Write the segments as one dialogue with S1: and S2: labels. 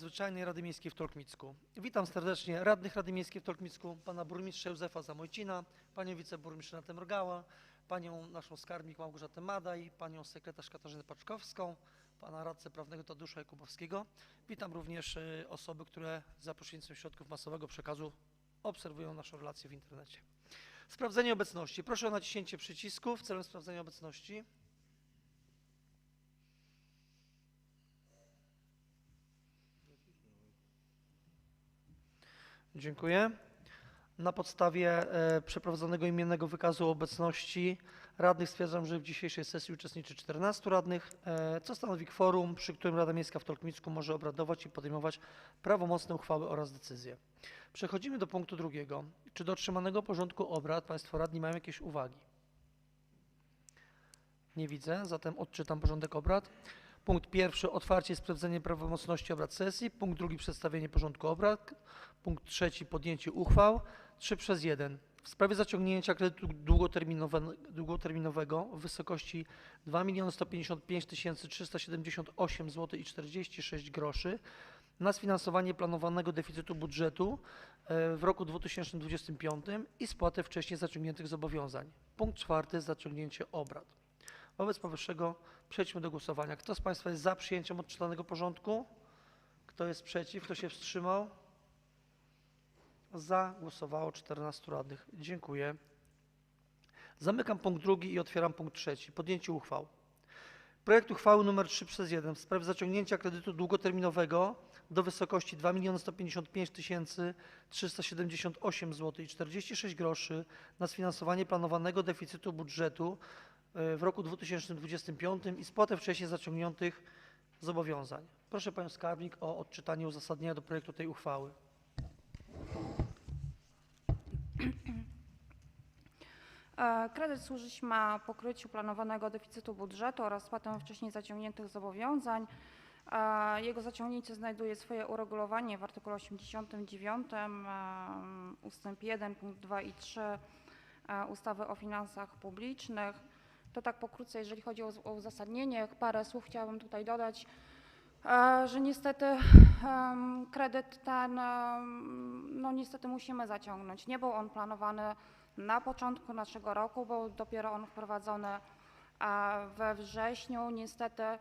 S1: Zwyczajnej Rady Miejskiej w Tolkmicku. Witam serdecznie radnych Rady Miejskiej w Tolkmicku, pana burmistrza Józefa Zamojcina, panią wiceburmistrz Renatę Mrgała, panią naszą skarbnik Małgorzatę Madaj, panią sekretarz Katarzynę Paczkowską, pana radcę prawnego Tadeusza Jakubowskiego. Witam również y, osoby, które za pośrednictwem środków masowego przekazu obserwują naszą relację w internecie. Sprawdzenie obecności. Proszę o naciśnięcie przycisku w celu sprawdzenia obecności. Dziękuję. Na podstawie e, przeprowadzonego imiennego wykazu obecności radnych stwierdzam, że w dzisiejszej sesji uczestniczy 14 radnych, e, co stanowi kworum, przy którym Rada Miejska w Tolkmicku może obradować i podejmować prawomocne uchwały oraz decyzje. Przechodzimy do punktu drugiego. Czy do otrzymanego porządku obrad Państwo radni mają jakieś uwagi? Nie widzę, zatem odczytam porządek obrad. Punkt pierwszy otwarcie i sprawdzenie prawomocności obrad sesji. Punkt drugi przedstawienie porządku obrad. Punkt trzeci podjęcie uchwał. 3 przez 1. W sprawie zaciągnięcia kredytu długoterminowe- długoterminowego w wysokości 2 155 378 zł i 46 groszy na sfinansowanie planowanego deficytu budżetu e, w roku 2025 i spłatę wcześniej zaciągniętych zobowiązań. Punkt czwarty zaciągnięcie obrad. Wobec powyższego przejdźmy do głosowania. Kto z Państwa jest za przyjęciem odczytanego porządku? Kto jest przeciw? Kto się wstrzymał? Za głosowało 14 radnych. Dziękuję. Zamykam punkt drugi i otwieram punkt trzeci. Podjęcie uchwał. Projekt uchwały nr 3 przez 1 w sprawie zaciągnięcia kredytu długoterminowego do wysokości 2 155 378 zł i 46 groszy na sfinansowanie planowanego deficytu budżetu w roku 2025 i spłatę wcześniej zaciągniętych zobowiązań. Proszę Panią Skarbnik o odczytanie uzasadnienia do projektu tej uchwały.
S2: E, Kredyt służyć ma pokryciu planowanego deficytu budżetu oraz spłatę wcześniej zaciągniętych zobowiązań. E, Jego zaciągnięcie znajduje swoje uregulowanie w artykule 89 em, ustęp 1 punkt 2 i 3 e, ustawy o finansach publicznych. To tak pokrótce, jeżeli chodzi o uz- o uzasadnienie. Parę słów chciałabym tutaj dodać, e, że niestety kredyt ten, no niestety musimy zaciągnąć. Nie był on planowany na początku naszego roku, był dopiero on wprowadzony e, we wrześniu. Niestety e,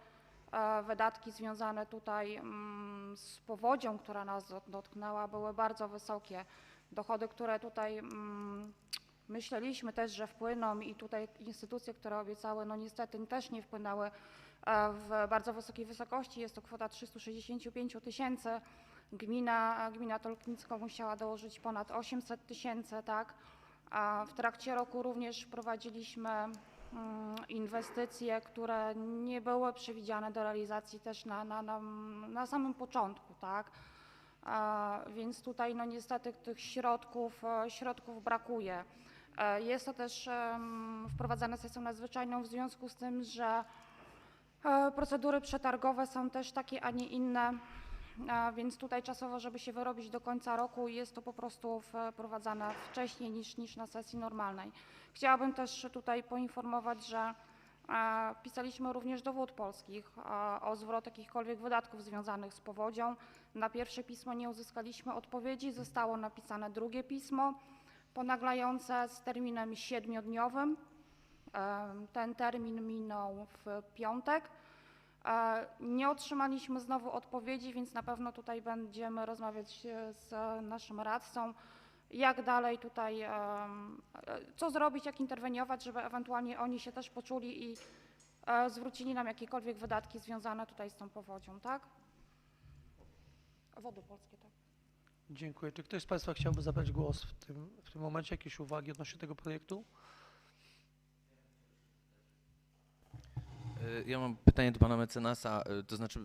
S2: wydatki związane tutaj mm, z powodzią, która nas dot- dotknęła, były bardzo wysokie. Dochody, które tutaj mm, myśleliśmy też, że wpłyną i tutaj instytucje, które obiecały, no niestety też nie wpłynęły e, w bardzo wysokiej wysokości. Jest to kwota 365 tysięcy. Gmina, gmina Tolknicko musiała dołożyć ponad 800 tysięcy, tak? A w trakcie roku również prowadziliśmy mm, inwestycje, które nie były przewidziane do realizacji też na, na, na, na samym początku, tak? A, Więc tutaj no niestety tych środków, e, środków brakuje. E, Jest to też wprowadzane sesją nadzwyczajną w związku z tym, że e, procedury przetargowe są też takie, a nie inne, a więc tutaj czasowo, żeby się wyrobić do końca roku, jest to po prostu wprowadzane wcześniej niż, niż na sesji normalnej. Chciałabym też tutaj poinformować, że e, pisaliśmy również do Wód Polskich e, o zwrot jakichkolwiek wydatków związanych z powodzią. Na pierwsze pismo nie uzyskaliśmy odpowiedzi, zostało napisane drugie pismo ponaglające z terminem siedmiodniowym. E, Ten termin minął w piątek. E, Nie otrzymaliśmy znowu odpowiedzi, więc na pewno tutaj będziemy rozmawiać e, z naszym radcą, jak dalej tutaj, co zrobić, jak interweniować, żeby ewentualnie oni się też poczuli i zwrócili nam jakiekolwiek wydatki związane tutaj z tą powodzią, tak? Wody polskie, tak.
S1: Dziękuję. Czy ktoś z Państwa chciałby zabrać głos w tym, w tym momencie? Jakieś uwagi odnośnie tego projektu?
S3: Ja mam pytanie do pana mecenasa, y, to znaczy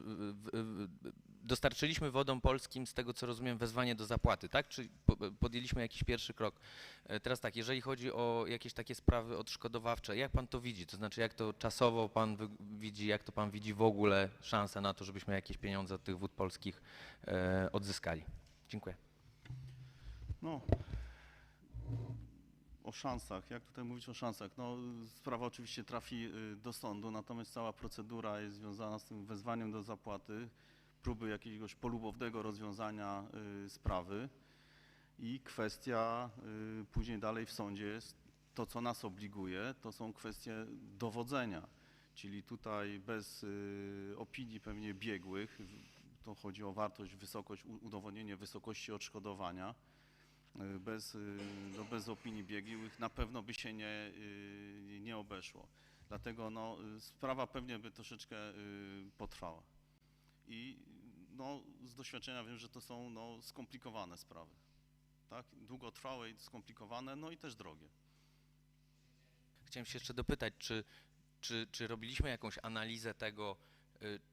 S3: dostarczyliśmy wodom polskim z tego co rozumiem wezwanie do zapłaty, tak? Czy po- podjęliśmy jakiś pierwszy krok? Y, Teraz tak, jeżeli chodzi o jakieś takie sprawy odszkodowawcze, jak pan to widzi? To znaczy jak to czasowo pan widzi, jak to pan widzi w ogóle szansę na to, żebyśmy jakieś pieniądze od tych wód polskich e, odzyskali? Dziękuję.
S4: No, o szansach. Jak tutaj mówić o szansach? No, sprawa oczywiście trafi y, do sądu, natomiast cała procedura jest związana z tym wezwaniem do zapłaty. próby jakiegoś polubownego rozwiązania y, sprawy i kwestia y, później dalej w sądzie jest to, co nas obliguje, to są kwestie dowodzenia. Czyli tutaj bez opinii pewnie biegłych, to chodzi o wartość, wysokość, udowodnienie wysokości odszkodowania, y, bez, y, no bez opinii biegłych na pewno by się nie, y, nie obeszło. Dlatego no, sprawa pewnie by troszeczkę potrwała. I no, z doświadczenia wiem, że to są no, skomplikowane sprawy. Tak? Długotrwałe i skomplikowane, no i też drogie.
S3: Chciałem się jeszcze dopytać, czy, czy, czy robiliśmy jakąś analizę tego,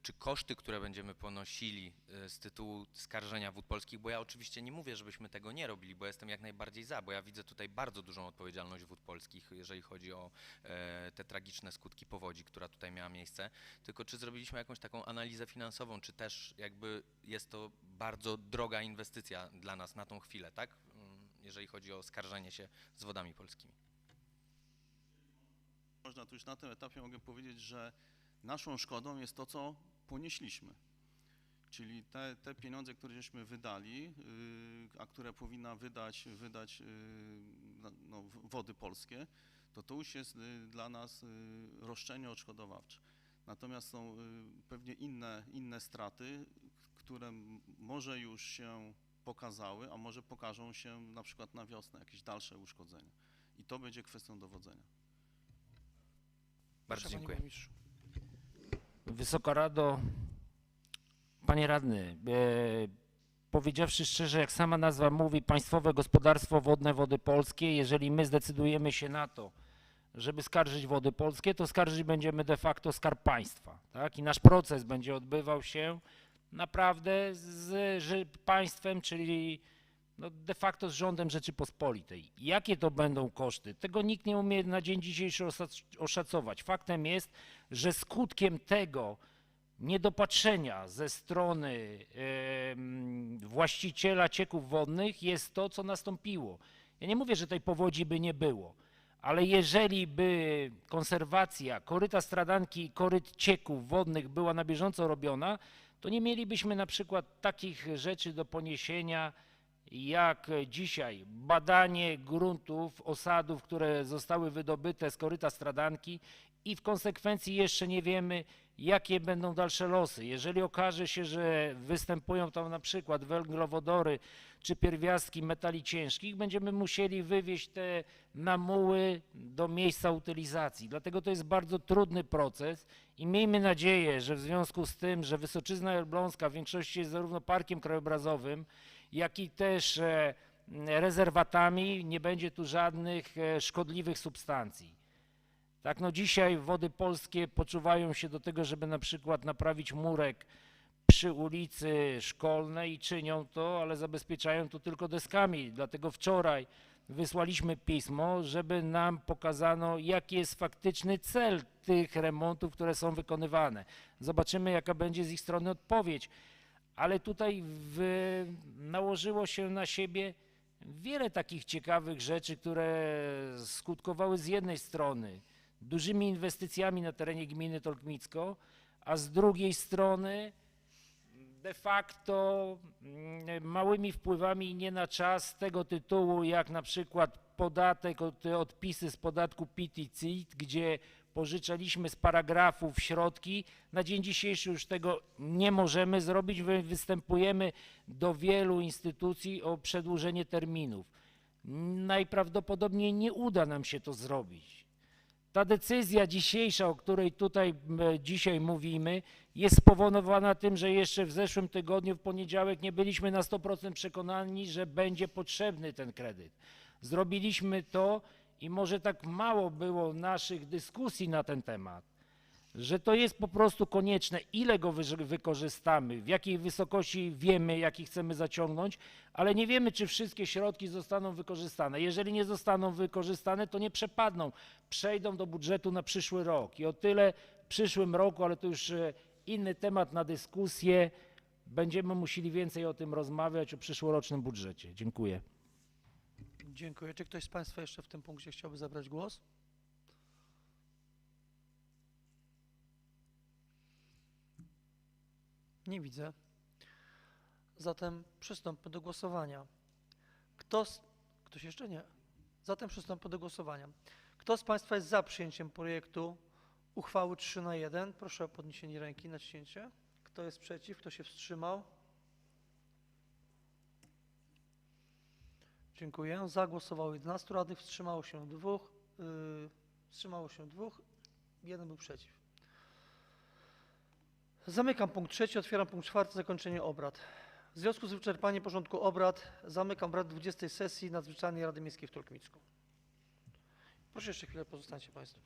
S3: czy koszty, które będziemy ponosili y, z tytułu skarżenia wód polskich, bo ja oczywiście nie mówię, żebyśmy tego nie robili, bo jestem jak najbardziej za, bo ja widzę tutaj bardzo dużą odpowiedzialność wód polskich, jeżeli chodzi o e, te tragiczne skutki powodzi, która tutaj miała miejsce. Tylko czy zrobiliśmy jakąś taką analizę finansową, czy też jakby jest to bardzo droga inwestycja dla nas na tą chwilę, tak? Mm, Jeżeli chodzi o skarżenie się z wodami polskimi.
S4: Można tu już na tym etapie mogę powiedzieć, że naszą szkodą jest to, co ponieśliśmy. Czyli te, te pieniądze, które żeśmy wydali, yy, a które powinna wydać, wydać yy, no, wody polskie, to to już jest yy, dla nas roszczenie odszkodowawcze. Natomiast są pewnie inne, inne straty, które może już się pokazały, a może pokażą się na przykład na wiosnę, jakieś dalsze uszkodzenia. I to będzie kwestią dowodzenia.
S3: Bardzo
S1: Proszę, panie
S3: dziękuję.
S5: Wysoka Rado, Panie Radny, e, powiedziawszy szczerze, jak sama nazwa mówi, Państwowe Gospodarstwo Wodne Wody Polskie, jeżeli my zdecydujemy się na to, żeby skarżyć Wody Polskie, to skarżyć będziemy de facto Skarb Państwa, tak? I nasz proces będzie odbywał się naprawdę z że państwem, czyli no de facto z rządem Rzeczypospolitej. Jakie to będą koszty? Tego nikt nie umie na dzień dzisiejszy oszacować. Faktem jest, że skutkiem tego niedopatrzenia ze strony właściciela cieków wodnych jest to, co nastąpiło. Ja nie mówię, że tej powodzi by nie było, ale jeżeli by konserwacja koryta stradanki i koryt cieków wodnych była na bieżąco robiona, to nie mielibyśmy na przykład takich rzeczy do poniesienia, jak dzisiaj badanie gruntów, osadów, które zostały wydobyte z koryta stradanki i w konsekwencji jeszcze nie wiemy, jakie będą dalsze losy. Jeżeli okaże się, że występują tam na przykład węglowodory czy pierwiastki metali ciężkich, będziemy musieli wywieźć te namuły do miejsca utylizacji. Dlatego to jest bardzo trudny proces i miejmy nadzieję, że w związku z tym, że Wysoczyzna Elbląska w większości jest zarówno parkiem krajobrazowym, jak i też e, rezerwatami, nie będzie tu żadnych e, szkodliwych substancji. Tak, no dzisiaj wody polskie poczuwają się do tego, żeby na przykład naprawić murek przy ulicy Szkolnej i czynią to, ale zabezpieczają to tylko deskami. Dlatego wczoraj wysłaliśmy pismo, żeby nam pokazano, jaki jest faktyczny cel tych remontów, które są wykonywane. Zobaczymy, jaka będzie z ich strony odpowiedź. Ale tutaj w, nałożyło się na siebie wiele takich ciekawych rzeczy, które skutkowały z jednej strony dużymi inwestycjami na terenie gminy Tolkmicko, a z drugiej strony de facto mm, małymi wpływami nie na czas tego tytułu, jak na przykład podatek, od- odpisy z podatku PIT i CIT, gdzie pożyczaliśmy z paragrafów środki. Na dzień dzisiejszy już tego nie możemy zrobić. Wy- Występujemy do wielu instytucji o przedłużenie terminów. Najprawdopodobniej nie uda nam się to zrobić. Ta decyzja dzisiejsza, o której tutaj dzisiaj mówimy, jest spowodowana tym, że jeszcze w zeszłym tygodniu, w poniedziałek, nie byliśmy na 100% przekonani, że będzie potrzebny ten kredyt. Zrobiliśmy to i może tak mało było naszych dyskusji na ten temat, że to jest po prostu konieczne. Ile go wykorzystamy, w jakiej wysokości wiemy, jaki chcemy zaciągnąć, ale nie wiemy, czy wszystkie środki zostaną wykorzystane. Jeżeli nie zostaną wykorzystane, to nie przepadną, przejdą do budżetu na przyszły rok. I o tyle w przyszłym roku, ale to już e, inny temat na dyskusję, będziemy musieli więcej o tym rozmawiać, o przyszłorocznym budżecie. Dziękuję.
S1: Dziękuję. Czy ktoś z Państwa jeszcze w tym punkcie chciałby zabrać głos? Nie widzę. Zatem przystąpmy do głosowania. Kto z... Ktoś jeszcze nie? Zatem przystąpmy do głosowania. Kto z Państwa jest za przyjęciem projektu uchwały 3 na 1? Proszę o podniesienie ręki, naciśnięcie. Kto jest przeciw? Kto się wstrzymał? Dziękuję. Za głosowało 11 radnych, wstrzymało się dwóch. Yy, wstrzymało się dwóch. Jeden był przeciw. Zamykam punkt trzeci, otwieram punkt czwarty, zakończenie obrad. W związku z wyczerpaniem porządku obrad zamykam obrad 20 sesji Nadzwyczajnej Rady Miejskiej w Tulkmicku. Proszę jeszcze chwilę, pozostańcie Państwo.